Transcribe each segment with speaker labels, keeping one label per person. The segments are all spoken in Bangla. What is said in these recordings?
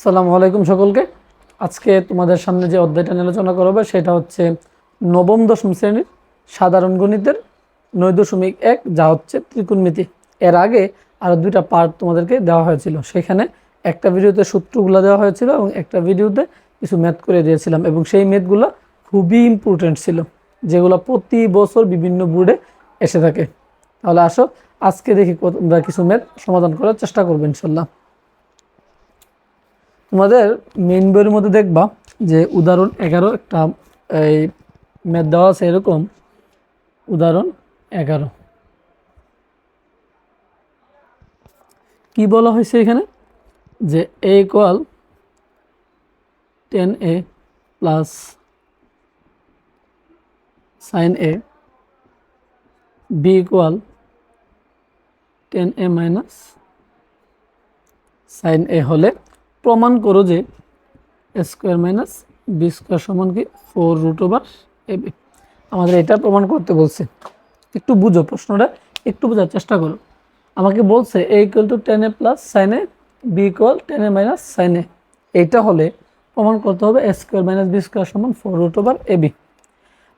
Speaker 1: আসসালামু আলাইকুম সকলকে। আজকে তোমাদের সামনে যে অধ্যায়টা নিয়ে আলোচনা করা হবে, সেটা হচ্ছে নবম দশম শ্রেণির সাধারণ গণিতের নয় দশমিক এক, যা হচ্ছে ত্রিকোণমিতি। এর আগে আরও দুইটা পার্ট তোমাদেরকে দেওয়া হয়েছিল। সেখানে একটা ভিডিওতে সূত্রগুলো দেওয়া হয়েছিল এবং একটা ভিডিওতে কিছু ম্যাথ করে দিয়েছিলাম এবং সেই ম্যাথগুলো খুবই ইম্পর্টেন্ট ছিল, যেগুলো প্রতি বছর বিভিন্ন বোর্ডে এসে থাকে। তাহলে আসো, আজকে দেখি আমরা কিছু ম্যাথ সমাধান করার চেষ্টা করব, ইনশাল্লাহ। তোমাদের মেইন বইয়ের মধ্যে দেখবা যে উদাহরণ এগারো একটা, এই ম্যাথ দেওয়া আছে এরকম। উদাহরণ এগারো। কি বলা হয়েছে এখানে? যে a equal tan a plus sine a b equal tan a minus sine a হলে প্রমাণ করো যে স্কোয়ার মাইনাস বি স্কোয়ার সমান কি? Four root over a b. আমাদের এটা প্রমাণ করতে বলছে। একটু বুঝো প্রশ্নটা, একটু বোঝার চেষ্টা করো। আমাকে বলছে a equal to tan a plus sine a b equal tan a minus sine a এইটা হলে প্রমাণ করতে হবে a square minus b square সমান four root over a b.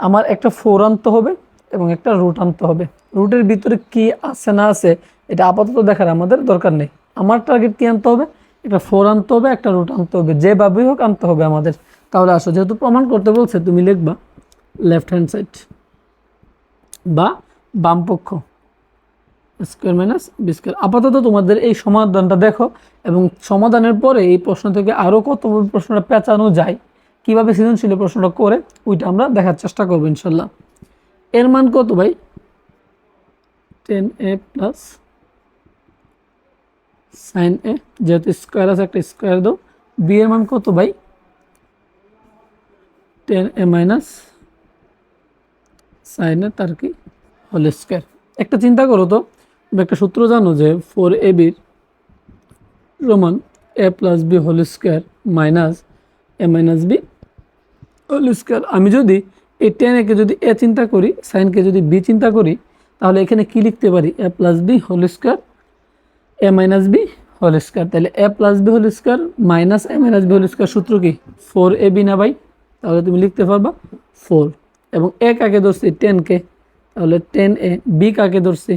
Speaker 1: আমার একটা ফোর আনতে হবে এবং একটা রুট আনতে হবে। রুটের ভিতরে কি আছে না আছে, এটা আপাতত দেখার আমাদের দরকার নেই। আমার টার্গেট কি আনতে হবে? একটা ফোর আনতে হবে, একটা রুট আনতে হবে, যেভাবেই হোক আনতে হবে আমাদের। তাহলে আসো, যেহেতু প্রমাণ করতে বলছে, তুমি লিখবা লেফট হ্যান্ড সাইড বা বামপক্ষ স্কোয়ার মাইনাস বি স্কোয়ার আপাতত তোমাদের এই সমাধানটা দেখো, এবং সমাধানের পরে এই প্রশ্ন থেকে আরও কত প্রশ্নটা পেঁচানো যায়, কীভাবে সৃজনশীল প্রশ্নটা করে, ওইটা আমরা দেখার চেষ্টা করব ইনশাল্লাহ। এর মান কত ভাই? Tan a plus sine a, যেহেতু স্কোয়ার আছে, একটা স্কোয়ার দাও। বি এর মান কত ভাই? Tan a minus sine a, তার কি? হোল স্কোয়ার একটা চিন্তা করো তো একটা সূত্র জানো যে ফোর এ বির Roman a plus b whole square minus a minus b whole square আমি যদি এই টেন একে যদি এ চিন্তা করি সাইনকে যদি বি চিন্তা করি, তাহলে এখানে কি লিখতে পারি? A plus b whole square a minus b whole square তাহলে a plus b whole square minus a minus b whole square সূত্র কি? ফোর এ বি না ভাই? তাহলে তুমি লিখতে পারবা ফোর এবং এ কাকে ধরছি? টেনকে তাহলে টেন এ বি কাকে ধরছি?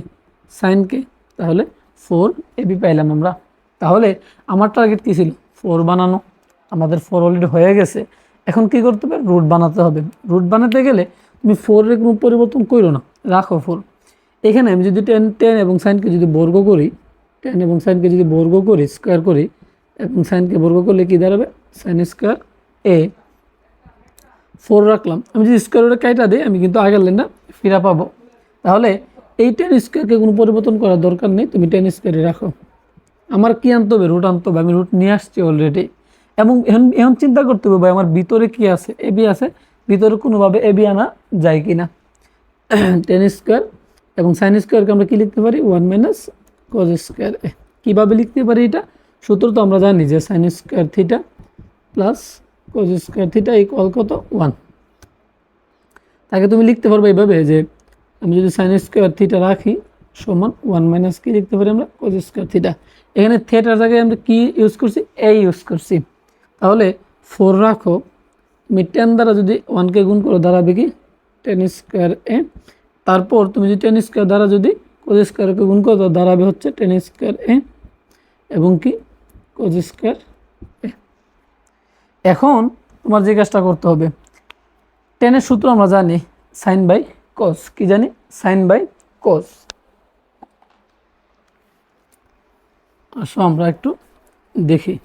Speaker 1: সাইনকে তাহলে ফোর এ বি পাইলাম আমরা। তাহলে আমার টার্গেট কী ছিল? ফোর বানানো। আমাদের ফোর অলরেডি হয়ে গেছে। এখন কি করতে হবে? রুট বানাতে হবে। রুট বানাতে গেলে তুমি ফোরের কোনো পরিবর্তন করো না। রাখো ফোর এখানে আমি যদি টেন টেন এবং সাইনকে যদি বর্গ করি টেন এবং সাইনকে যদি বর্গ করি স্কোয়ার করি, এবং সাইনকে বর্গ করলে কি দাঁড়াবে? সাইন স্কোয়ার এ ফোর রাখলাম। আমি যদি স্কোয়ারের কাইটা দিই, আমি কিন্তু আগের লাইনটা ফিরা পাবো। তাহলে এই টেন স্কোয়ারকে কোনো পরিবর্তন করার দরকার নেই, তুমি টেন স্কোয়ারে রাখো। আমার কি আনতে হবে? রুট আনতে হবে। আমি রুট নিয়ে আসছি অলরেডি এবং এখন এখন চিন্তা করতে হবে, ভাই, আমার ভিতরে কি আছে? এ বি আছে। ভিতরে কোনোভাবে এ বি আনা যায় কি না টেন স্কোয়ার এবং সাইন স্কোয়ারকে আমরা কি লিখতে পারি? One minus cos square a, কীভাবে লিখতে পারি এটা? সূত্র তো আমরা জানি যে sine square theta plus cos square theta equal কত? ওয়ান তাকে তুমি লিখতে পারবে এইভাবে যে আমি যদি সাইন স্কোয়ার থিটা রাখি সমান ওয়ান মাইনাস কি লিখতে পারি আমরা? কজ স্কোয়ার থিটা এখানে থিয়েটার জায়গায় আমরা কি ইউজ করছি? এ ইউজ করছি। তাহলে ফোর রাখো। টেন দ্বারা যদি ওয়ানকে গুণ করো, দাঁড়াবে কি? টেন স্কোয়ার এ, তারপর তুমি যদি টেন স্কোয়ার দ্বারা যদি কোজ গুণ করো দাঁড়াবে হচ্ছে টেন স্কোয়ার এ এবং কি? কোজ স্কোয়ার এ এখন তোমার যে কাজটা করতে হবে টেনের সূত্র আমরা জানি সাইন বাই কস কি জানি? সাইন বাই কস আসো আমরা একটু দেখি।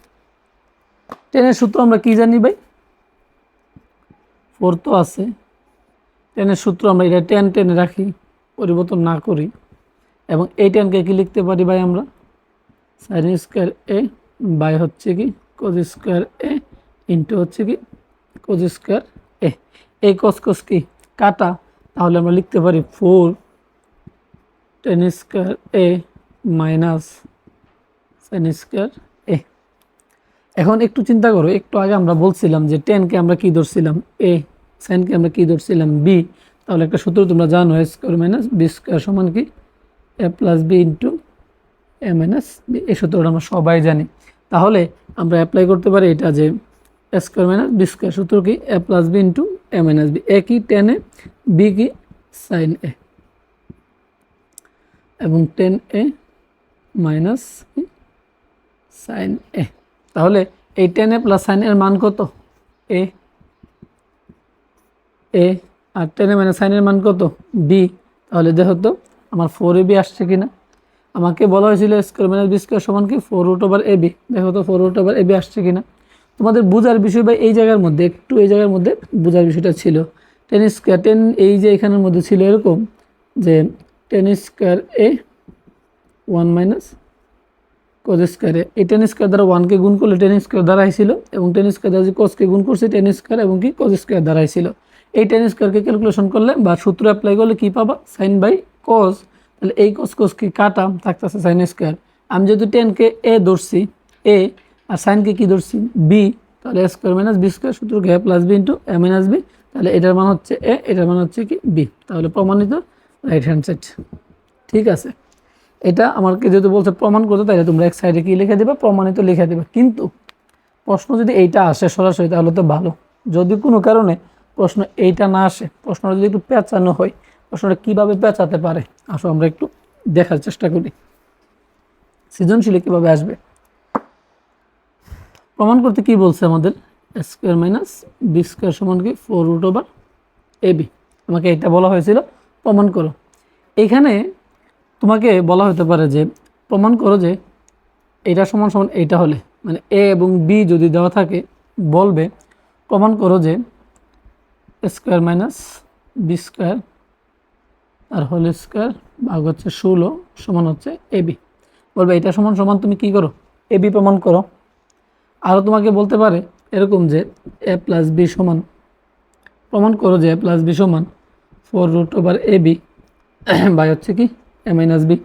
Speaker 1: টেনের সূত্র আমরা কি জানি ভাই? ফোর তো আছে। টেনের সূত্র আমরা এটা টেন টেনে রাখি, পরিবর্তন না করি। এবং এই টেনকে কি লিখতে পারি ভাই আমরা? সাইন স্কোয়ার এ বাই হচ্ছে কি কোজ স্কোয়ার এ ইন্টু হচ্ছে কি কোজ স্কোয়ার এ এই কস কস কি? কাটা। তাহলে আমরা লিখতে পারি four tan square a minus sine square a এখন একটু চিন্তা করো, একটু আগে আমরা বলছিলাম যে টেনকে আমরা কি ধরছিলাম? এ সাইনকে আমরা কি ধরছিলাম? বি তাহলে একটা সূত্র তোমরা জানো a square minus b square সমান কি? A plus b into a minus b এই সূত্রটা আমরা সবাই জানি। তাহলে আমরা অ্যাপ্লাই করতে পারি এটা যে a square minus b square সূত্র কি? A plus b into a minus b a কি টেন এ বি কি সাইন এ এবং tan a minus sine a তাহলে এই tan A plus sine A মান কত? এ এ আর টেন এ মাইনাস সাইনের মান কত? বি তাহলে দেখো তো আমার ফোর এ বি আসছে কি না আমাকে বলা হয়েছিল স্কোয়ার মাইনাস বি স্কোয়ার সমান কি? Four root over a b দেখো তো four root over a b আসছে কি না তোমাদের বোঝার বিষয় বা এই জায়গার মধ্যে, একটু এই জায়গার মধ্যে বোঝার বিষয়টা ছিল। টেন স্কোয়ার টেন এই যে এখানের মধ্যে ছিল এরকম যে tan square a one minus cos স্কোয়ারে এই টেন স্কোয়ার দ্বারা ওয়ানকে গুণ করলে টেন স্কোয়ার দ্বারা ছিল এবং টেন স্কোয়ার দ্বারা যে কোজকে গুণ করছে টেন স্কোয়ার এবং কি? কোজ স্কোয়ার দ্বারা ছিল। এই টেন স্কোয়ারকে ক্যালকুলেশন করলে বা সূত্র অ্যাপ্লাই করলে কী পাবা? সাইন বাই কোজ তাহলে এই কোজ কোজ কি কাটা থাকতেছে সাইন স্কোয়ার আমি যেহেতু টেনকে এ ধরছি এ আর সাইনকে কি ধরছি? বি তাহলে a square minus b square সূত্র a plus b into a minus b তাহলে এটার মান হচ্ছে এ এটার মান হচ্ছে কি বি তাহলে প্রমাণিত রাইট হ্যান্ড সাইড ঠিক আছে। এটা আমাকে যেহেতু বলছে প্রমাণ করতে, তাহলে তোমরা এক সাইডে কি লিখে দেবে? প্রমাণিত লিখে দেবে। কিন্তু প্রশ্ন যদি এইটা আসে সরাসরি, তাহলে তো ভালো। যদি কোনো কারণে প্রশ্ন এইটা না আসে, প্রশ্নটা যদি একটু পেঁচানো হয় প্রশ্নটা কীভাবে পেঁচাতে পারে? আসো, আমরা একটু দেখার চেষ্টা করি। সৃজনশীলে কীভাবে আসবে? প্রমাণ করতে কি বলছে আমাদের? স্কোয়ার মাইনাস বি স্কোয়ার সমান কি? Four root over b. আমাকে এটা বলা হয়েছিল, প্রমাণ করো। এখানে তোমাকে বলা হতে পারে যে, প্রমাণ করো যে, এটা সমান সমান এইটা হলে মানে এ এবং বি যদি দেওয়া থাকে, বলবে, প্রমাণ করো যে স্কোয়ার মাইনাস বি স্কোয়ার আর হোল স্কোয়ার ভাগ হচ্ছে ষোলো সমান হচ্ছে এ বি। বলবে, এটা সমান সমান তুমি কি করো? এ বি প্রমাণ করো। আরও তোমাকে বলতে পারে এরকম যে এ প্লাস বি সমান, প্রমাণ করো যে এ প্লাস বি সমান four root over a b by হচ্ছে কি? A minus b.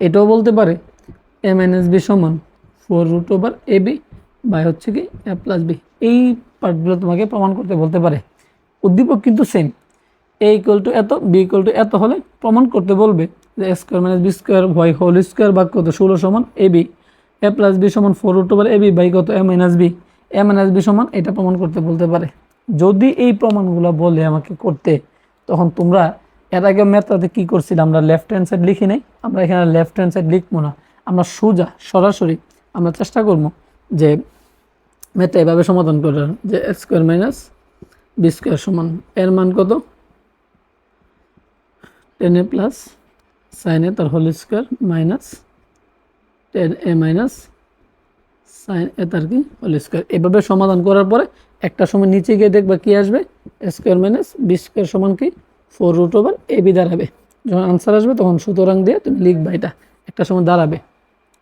Speaker 1: এটাও বলতে পারে এ মাইনাস বি সমান four root over a b by হচ্ছে কি এ প্লাস বি। এই পার্টগুলো তোমাকে প্রমাণ করতে বলতে পারে। উদ্দীপক কিন্তু সেম এ ইকুয়াল টু এত বি ইকুয়াল টু এত হলে প্রমাণ করতে বলবে যে a square minus b square y whole square বাক কত? ষোলো সমান a b a plus b সমান four root over a b by কত? A minus b a minus b সমান এটা প্রমাণ করতে বলতে পারে। যদি এই প্রমাণগুলো বলে আমাকে করতে, তখন তোমরা এর আগে ম্যাথটাতে কী করছিলাম আমরা লেফট হ্যান্ড সাইড লিখি নাই, আমরা এখানে লেফট হ্যান্ড সাইড লিখব না। আমরা সোজা, সরাসরি আমরা চেষ্টা করব যে ম্যাথটা এভাবে সমাধান করার, যে স্কোয়ার মাইনাস বি স্কোয়ার সমান এর মান কত? Tan a plus sine a তার whole square minus tan a minus sine a তার কি? Whole square. এভাবে সমাধান করার পরে একটা সময় নিচে গিয়ে দেখবা কি আসবে? স্কোয়ার মাইনাস বি স্কোয়ার সমান কি? Four root over a b দাঁড়াবে। যখন আনসার আসবে তখন সুতরাং দিয়ে তুমি লিখবা এটা। একটা সময় দাঁড়াবে।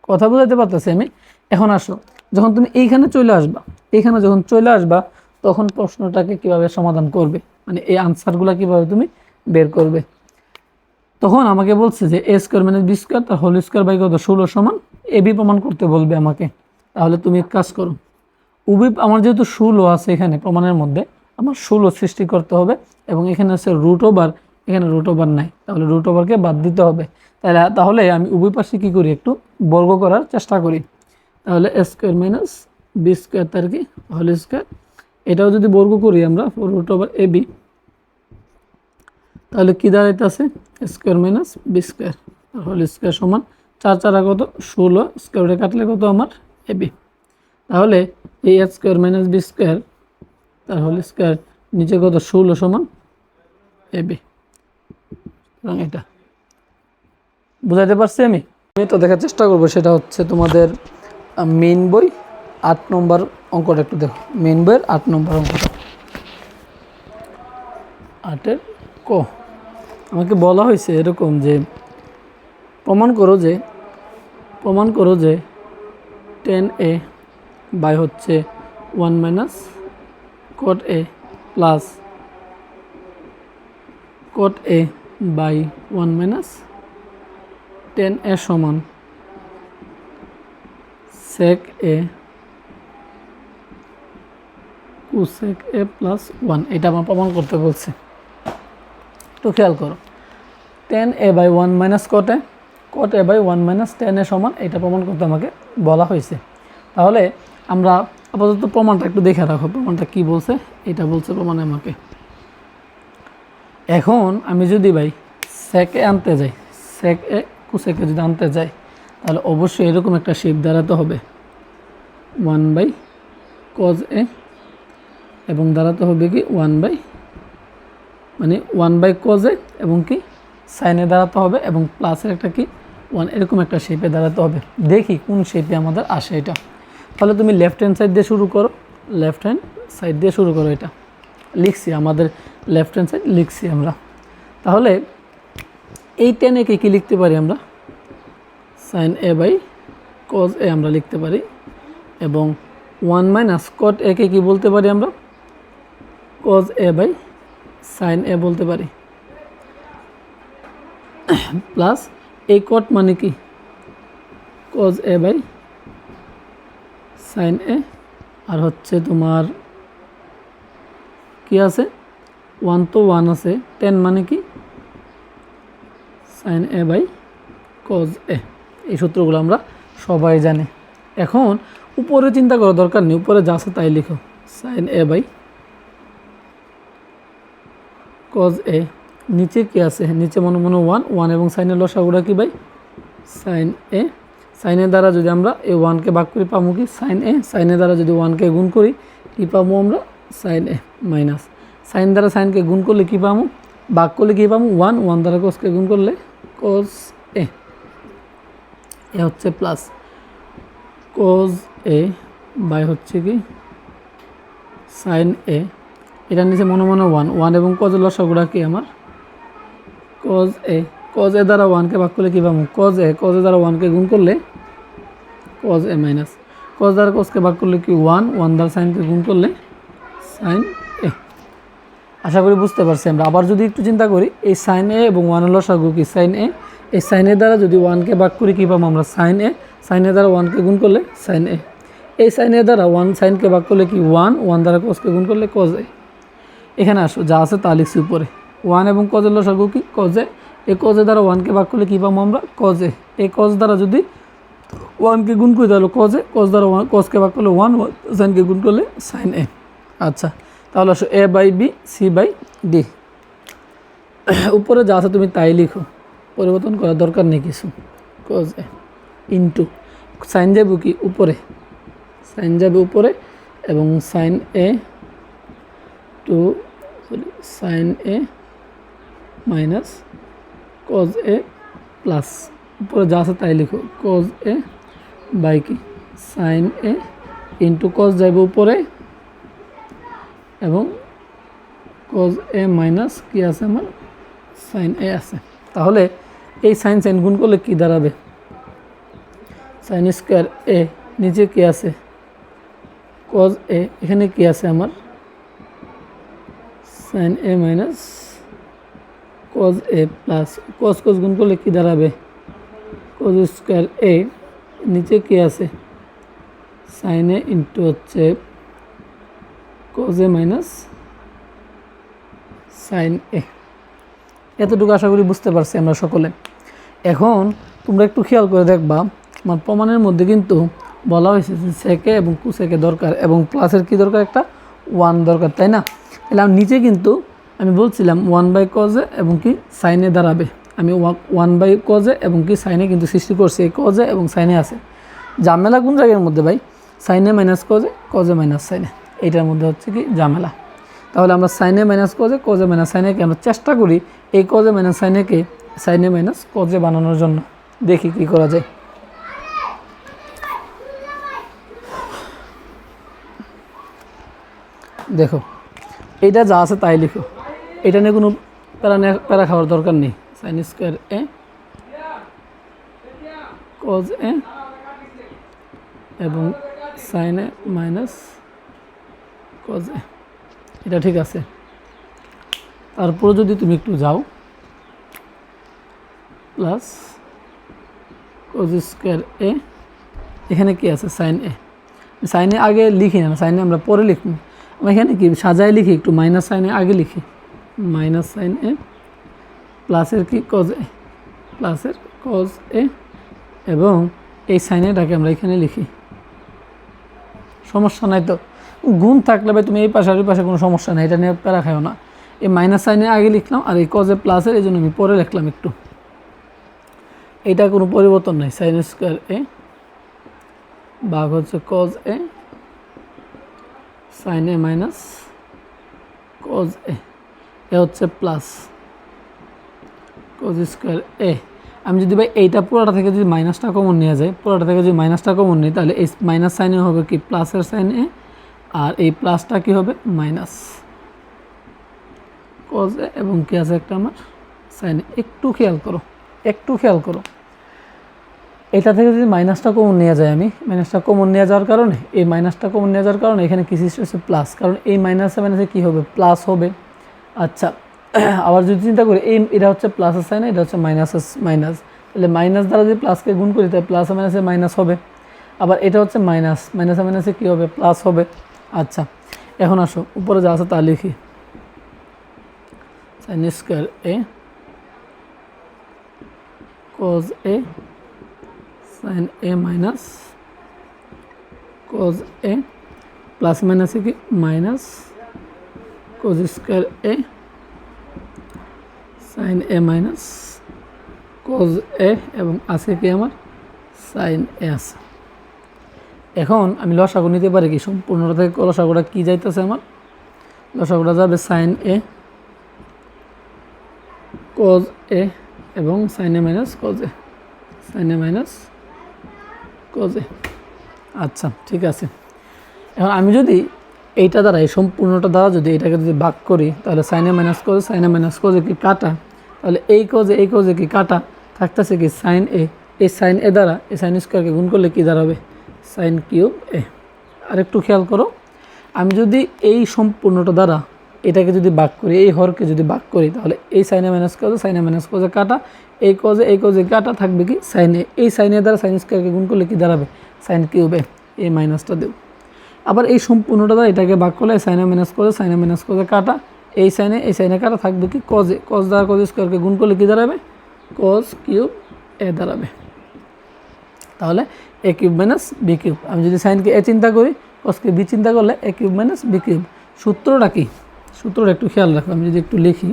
Speaker 1: কথা বোঝাতে পারতেছি আমি? এখন আসো। যখন তুমি এইখানে চলে আসবা, এইখানে যখন চলে আসবা, তখন প্রশ্নটাকে কীভাবে সমাধান করবে? মানে এই আনসারগুলো কীভাবে তুমি বের করবে? তখন আমাকে বলছে যে a square minus b square তার হোল স্কোয়ার বাই কত? ষোলো সমান? এ বি প্রমাণ করতে বলবে আমাকে। তাহলে তুমি এক কাজ করো। উবি আমার যেহেতু ষোলো আছে এখানে প্রমাণের মধ্যে, আমার ষোলো সৃষ্টি করতে হবে এবং এখানে আছে রুট ওভার এখানে রুট ওভার নাই। তাহলে রুট ওভারকে বাদ দিতে হবে। তাহলে তাহলে আমি উভয় পাশে কী করি? একটু বর্গ করার চেষ্টা করি। তাহলে a square minus b square তার কি? হোল স্কোয়ার এটাও যদি বর্গ করি আমরা রুট ওভার এ বি তাহলে কী দাঁড়াইতেছে square minus b square. Whole square সমান চার চারা কত? ষোলো। স্কোয়ারে কাটলে কত আমার? A b. তাহলে এই x square minus b square তার হোল স্কোয়ার নিচে কত? ষোলো সমান এ বি। এবং এটা। বুঝাইতে পারছি আমি? আমি তো দেখার চেষ্টা করব, সেটা হচ্ছে তোমাদের মেন বই, আট নম্বর অঙ্কটা একটু দেখো। মেন বইয়ের আট নম্বর অঙ্কটা। আটের ক? আমাকে বলা হয়েছে এরকম যে, প্রমাণ করো যে, প্রমাণ করো যে টেন এ বাই হচ্ছে one minus cot A plus cot A by one minus tan A সমান sec A cosec A plus one এটা আমার প্রমাণ করতে বলছে। তো খেয়াল করো। Tan a by one minus cot cot a by one minus tan a সমান এটা প্রমাণ করতে আমাকে বলা হয়েছে। তাহলে আমরা আপাতত প্রমাণটা একটু দেখে রাখো, প্রমাণটা কি বলছে? এটা বলছে প্রমাণে আমাকে। এখন আমি যদি ভাই সেকে আনতে যাই সেক এ কুসেকে যদি আনতে যাই, তাহলে অবশ্যই এরকম একটা শেপ দাঁড়াতে হবে। ওয়ান বাই কজ এ এবং দাঁড়াতে হবে কি ওয়ান বাই মানে ওয়ান বাই কজে এবং কি সাইনে দাঁড়াতে হবে এবং প্লাসের একটা কি ওয়ান এরকম একটা শেপে দাঁড়াতে হবে। দেখি কোন শেপে আমাদের আসে এটা। তাহলে তুমি লেফট হ্যান্ড সাইড দিয়ে শুরু করো। লেফট হ্যান্ড সাইড দিয়ে শুরু করো এটা। লিখছি আমাদের লেফট হ্যান্ড সাইড লিখছি আমরা। তাহলে এই টেনে কে কী লিখতে পারি আমরা? Sine a by cos a আমরা লিখতে পারি। এবং ওয়ান মাইনাস কট এ কে কী বলতে পারি আমরা? Cos a by sine a বলতে পারি। প্লাস এই কট মানে কি? Cos a by sine a আর হচ্ছে তোমার কি আছে? ওয়ান তো ওয়ান আছে। টেন মানে কি? Sine a by cos a এই সূত্রগুলো আমরা সবাই জানি। এখন উপরে চিন্তা করার দরকার নেই। উপরে যা আছে তাই লিখো। Sine a by cos a নিচে কি আছে? নিচে মনে মনে ওয়ান ওয়ান এবং সাইনের লসাগুড়া কি বাই সাইন এ সাইনের দ্বারা যদি আমরা এই ওয়ানকে ভাগ করি পাবো কি? সাইন এ সাইনের দ্বারা যদি ওয়ানকে গুণ করি, কী পাবো আমরা? সাইন এ মাইনাস সাইন দ্বারা সাইনকে গুণ করলে কী পাবো? ভাগ করলে কী পাবো? ওয়ান ওয়ান দ্বারা কোসকে গুণ করলে কোস এ এ হচ্ছে প্লাস কোজ এ বাই হচ্ছে কি? সাইন এ এটার নিচে মনে মনে ওয়ান ওয়ান এবং কজের লসাগুড়া কি আমার? কজ এ কজ এ দ্বারা ওয়ানকে ভাগ করলে কী পাবো? কজ এ কজ এ দ্বারা ওয়ানকে গুণ করলে কজ এ মাইনাস কজ দ্বারা কজকে ভাগ করলে কি ওয়ান ওয়ান দ্বারা সাইনকে গুণ করলে সাইন এ আশা করি বুঝতে পারছি আমরা। আবার যদি একটু চিন্তা করি, এই সাইন এ এবং ওয়ানের লসাগু কি? সাইন এ এই সাইনের দ্বারা যদি ওয়ানকে ভাগ করি কী পাবো আমরা? সাইন এ সাইনের দ্বারা ওয়ানকে গুণ করলে সাইন এ এই সাইনের দ্বারা ওয়ান সাইনকে ভাগ করলে কি ওয়ান ওয়ান দ্বারা কজকে গুণ করলে কজ এ এখানে আসো, যা আছে তা লিখছি উপরে। ওয়ান এবং কজের লসাগু কি? কজে এই কজে দ্বারা ওয়ানকে ভাগ করলে কী পাবো আমরা? কজে এই কজ দ্বারা যদি ওয়ানকে গুণ করি তাহলে কজে কজ দ্বারা ওয়ান কজকে ভাগ করলে ওয়ান সাইনকে গুণ করলে সাইন এ। আচ্ছা তাহলে আসো a by b c by d উপরে যা আছে তুমি তাই লিখো। পরিবর্তন করার দরকার নেই কিছু। কজ এ। ইন্টু সাইন যাবে কি? উপরে। সাইন যাবে উপরে এবং sine a two sorry sine a minus cos a plus উপরে যা আছে তাই লিখো কজ এ বাই কি সাইন এ ইন্টু কজ যাবে উপরে এবং কজ এ মাইনাস কি আছে আমার সাইন এ আছে তাহলে এই সাইন সাইন গুণ করলে কী দাঁড়াবে সাইন স্কোয়ার এ নিচে কি আছে কজ এ এখানে কি আছে আমার sine a minus cos a plus cos cos গুণ করলে কী দাঁড়াবে? কজ স্কোয়ার এ নিচে কি আছে? সাইন এ ইন্টু হচ্ছে cos a minus sine a এতটুকু আশা করি বুঝতে পারছি আমরা সকলে। এখন তোমরা একটু খেয়াল করে দেখবা, আমার প্রমাণের মধ্যে কিন্তু বলা হয়েছে যে সেকে এবং কুসেকে দরকার এবং প্লাসের কি দরকার একটা? ওয়ান দরকার, তাই না? তাহলে আমি নিচে কিন্তু আমি বলছিলাম ওয়ান বাই কজে এবং কি সাইনে দাঁড়াবে। আমি ওয়ান বাই কজে এবং কি সাইনে কিন্তু সৃষ্টি করছি, এই কজে এবং সাইনে আছে। জামেলা কোন জায়গার মধ্যে ভাই? সাইনে মাইনাস কজে কজে মাইনাস সাইনে এইটার মধ্যে হচ্ছে কি জামেলা তাহলে আমরা সাইনে মাইনাস কজে কজে মাইনাস সাইনেকে আমরা চেষ্টা করি এই কজে মাইনাস সাইনেকে সাইনে মাইনাস কজে বানানোর জন্য। দেখি কি করা যায়। দেখো এইটা যা আছে তাই লিখো। এটা নিয়ে কোনো প্যারা প্যারা খাওয়ার দরকার নেই। Sine square a cos a এবং sine a minus cos a. এটা ঠিক আছে। তারপরে যদি তুমি একটু যাও প্লাস কজ স্কোয়ার এ, এখানে কি আছে? Sine a. সাইনে আগে লিখি না সাইনে আমরা পরে লিখব। এখানে কি? সাজায় লিখি, একটু মাইনাস সাইনে আগে লিখি। মাইনাস সাইন এ প্লাসের কি? কজ এ প্লাসের কজ এ, এবং এই সাইনেটাকে আমরা এখানে লিখি। সমস্যা নাই তো? গুণ থাকলে ভাই তুমি এই পাশে আর ওই পাশে কোনো সমস্যা নেই, এটা নিয়ে প্যারা খাও না। এই মাইনাস সাইনে আগে লিখলাম আর এই কজ কজে প্লাসের এই জন্য আমি পরে লিখলাম একটু। এটা কোনো পরিবর্তন নাই সাইন স্কোয়ার এ ভাগ হচ্ছে cos a sine a minus cos a. A হচ্ছে প্লাস কজ স্কোয়ার এ। আমি যদি ভাই এইটা পুরোটা থেকে যদি মাইনাসটা কমন নিয়ে যায় পুরোটা থেকে যদি মাইনাসটা কমন নিই, তাহলে এই মাইনাস সাইনে হবে কি প্লাসের সাইন এ, আর এই প্লাসটা কি হবে মাইনাস কজ এ, এবং কি আছে একটা আমার? সাইন একটু খেয়াল করো, একটু খেয়াল করো। এটা থেকে যদি মাইনাসটা কমন নিয়ে যায় আমি, মাইনাসটা কমন নিয়ে যাওয়ার কারণে, এই মাইনাসটা কমন নিয়ে যাওয়ার কারণে এখানে কি সৃষ্টি হচ্ছে প্লাস কারণ এই মাইনাসে মাইনাসে কী হবে? প্লাস হবে। আচ্ছা আবার যদি চিন্তা করি, এই এটা হচ্ছে প্লাস প্লাসের সাইন এটা হচ্ছে মাইনাসের মাইনাস তাহলে মাইনাস দ্বারা যদি প্লাসকে গুণ করি, তাহলে প্লাসে মাইনাসে মাইনাস হবে। আবার এটা হচ্ছে মাইনাস মাইনাসে মাইনাসে কী হবে? প্লাস হবে। আচ্ছা এখন আসো, উপরে যা আছে তা লিখি। Sine square a cos a sin a minus cos a plus মাইনাসে কি minus cos square a sin a minus cos a এবং আছে কি আমার? sin a আছে। এখন আমি লসাগু নিতে পারি কি? সম্পূর্ণটা থেকে লসাগুটা কি যাইতেছে আমার? লসাগুটা যাবে সাইন এ cos এ এবং সাইনে মাইনাস কজে সাইনে মাইনাস কজে। আচ্ছা ঠিক আছে। এখন আমি যদি এইটা দ্বারা এই সম্পূর্ণটা দ্বারা যদি এটাকে যদি ভাগ করি, তাহলে সাইনে মাইনাস কজে সাইনে মাইনাস কজে কি কাটা? তাহলে এই কজে এই কজে কি কাটা? থাকতেছে কি সাইন এ। এই সাইন এ দ্বারা, এই সাইন স্কোয়ারকে গুণ করলে কি দাঁড়াবে? সাইন কিউব এ আরেকটু খেয়াল করো। আমি যদি এই সম্পূর্ণটা দ্বারা এটাকে যদি ভাগ করি, এই হরকে যদি ভাগ করি, তাহলে এই সাইনে মাইনাস কজে সাইনে মাইনাস কজে কাটা, এই কজে এই কজে কাটা থাকবে কি সাইনে এই সাইনের দ্বারা সাইন স্কোয়ারকে গুণ করলে কি দাঁড়াবে? সাইন কিউবে এই মাইনাসটা দেব। আবার এই সম্পূর্ণটা দ্বারা এটাকে ভাগ করলে সাইনে মাইনাস কজে সাইনে মাইনাস কজে কাটা। এই সাইনে এই সাইনে কাটা থাকবে কি কজে কজ দ্বারা কজ স্কোয়ারকে গুণ করলে কি দাঁড়াবে? কজ কিউব এ দাঁড়াবে। তাহলে a cube minus b cube আমি যদি সাইনকে এ চিন্তা করি কজকে বি চিন্তা করলে a cube minus b cube সূত্রটা কি? সূত্রটা একটু খেয়াল রাখো, আমি যদি একটু লিখি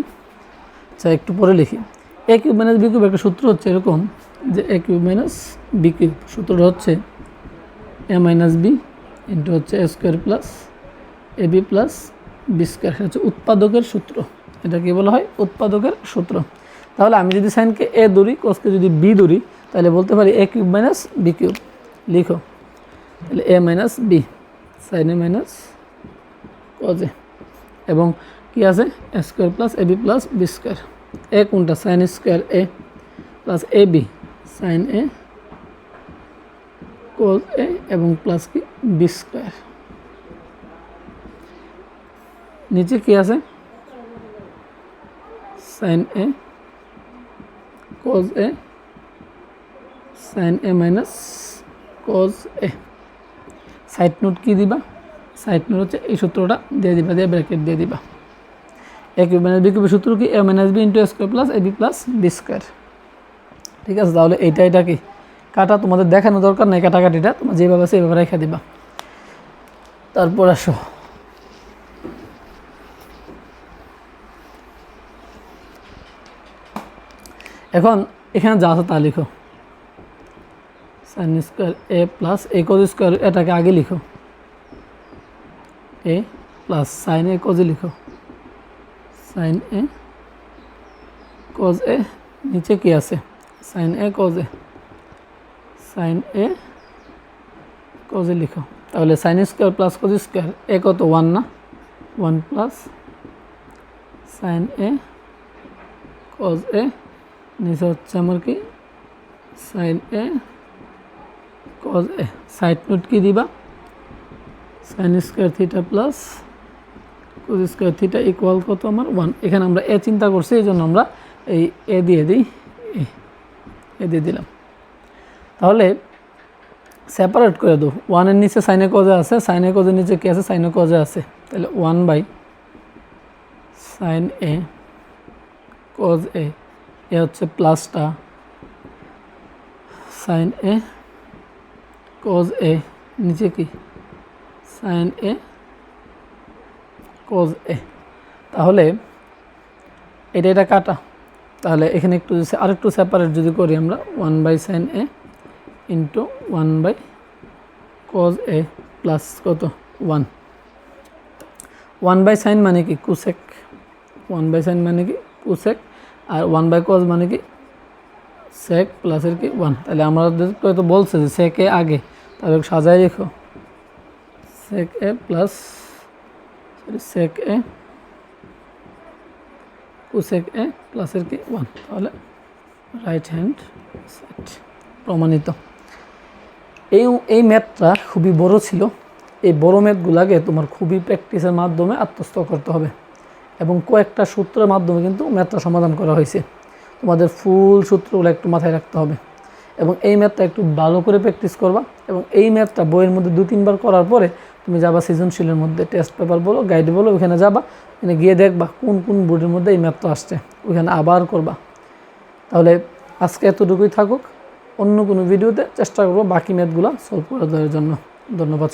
Speaker 1: আচ্ছা একটু পরে লিখি। A cube minus b cube একটা সূত্র হচ্ছে এরকম যে a cube minus b cube সূত্রটা হচ্ছে এ মাইনাস বি ইন্টু হচ্ছে a square plus a b plus b square হচ্ছে উৎপাদকের সূত্র। এটা কি বলা হয়? উৎপাদকের সূত্র। তাহলে আমি যদি সাইনকে এ ধরি কোসকে যদি বি ধরি, তাহলে বলতে পারি a cube minus b cube লিখো। তাহলে এ মাইনাস বি সাইনে মাইনাস কজে এবং কি আছে a square plus a b plus b square a কোনটা sine square a plus a b sine a cos a এবং প্লাস কি বি স্কোয়ার নিচে কি আছে sine a cos A sine A minus কোজ এ সাইড নোট কি দিবা সাইড নোট হচ্ছে এই সূত্রটা দিয়ে দিবা, দিয়ে ব্র্যাকেট দিয়ে দিবা। এ কিউব মাইনাস বি কিউবের সূত্র কি a minus b into square plus a b plus b square ঠিক আছে, তাহলে এইটা এটা কি? কাটা তোমাদের দেখানো দরকার নাই, কাটাকাটিটা তোমার যেভাবে আছে এইভাবে রেখে দিবা। তারপর আসো। এখন এখানে যা আছে তা লিখো। Sine square a plus a cos square এটাকে আগে লিখো। এ প্লাস সাইন এ কোজে লিখো। সাইন এ কোজ এ নিচে কি আছে? Sine a cos A sine এ কোজে লিখো। তাহলে sine square plus cos square a কত? ওয়ান না? One plus sine a cos এ নিচে হচ্ছে আমার কি? Sine A cos A side note কি দিবা? Sine square theta plus cos square theta equal কত আমার ওয়ান। এখানে আমরা এ চিন্তা করছি, এই জন্য আমরা এই এ দিয়ে দিই, এ দিয়ে দিলাম। তাহলে সেপারেট করে দো ওয়ানের নিচে সাইনে কজে আছে সাইনে কজের নিচে কি আছে? সাইনে কজে আছে। তাহলে one by sine A cos A এ হচ্ছে প্লাসটা সাইন এ কজ এ, নিচে কি? সাইন এ কোজ এ তাহলে এটা এটা কাটা। তাহলে এখানে একটু আরেকটু সেপারেট যদি করি আমরা one by sine A into one by cos A plus কত? ওয়ান ওয়ান বাই সাইন মানে কি? কুসেক ওয়ান বাই সাইন মানে কি? কুসেক আর ওয়ান বাই কজ মানে কি? সেক প্লাসের কি? ওয়ান তাহলে আমাদের তো বলছে যে সেক আগে। তাহলে সাজায় রেখো। Sec A plus sorry sec A cosec A প্লাসের কি? ওয়ান তাহলে রাইট হ্যান্ড সাইড প্রমাণিত। এই এই ম্যাথটা খুবই বড় ছিল। এই বড় ম্যাথগুলাকে তোমার খুবই প্র্যাকটিসের মাধ্যমে আত্মস্থ করতে হবে। এবং কয়েকটা সূত্রের মাধ্যমে কিন্তু ম্যাথটা সমাধান করা হয়েছে। তোমাদের ফুল সূত্রগুলো একটু মাথায় রাখতে হবে। এবং এই ম্যাথটা একটু ভালো করে প্র্যাকটিস করবা এবং এই ম্যাথটা বইয়ের মধ্যে দু, তিনবার করার পরে তুমি যাবা সৃজনশীলের মধ্যে টেস্ট পেপার বলো গাইড বলো, ওইখানে যাবা এখানে গিয়ে দেখবা কোন কোন বোর্ডের মধ্যে এই ম্যাথটা আসছে, ওইখানে আবার করবা। তাহলে আজকে এতটুকুই থাকুক, অন্য কোনো ভিডিওতে চেষ্টা করব বাকি ম্যাথগুলো সলভ করে দেওয়ার জন্য। ধন্যবাদ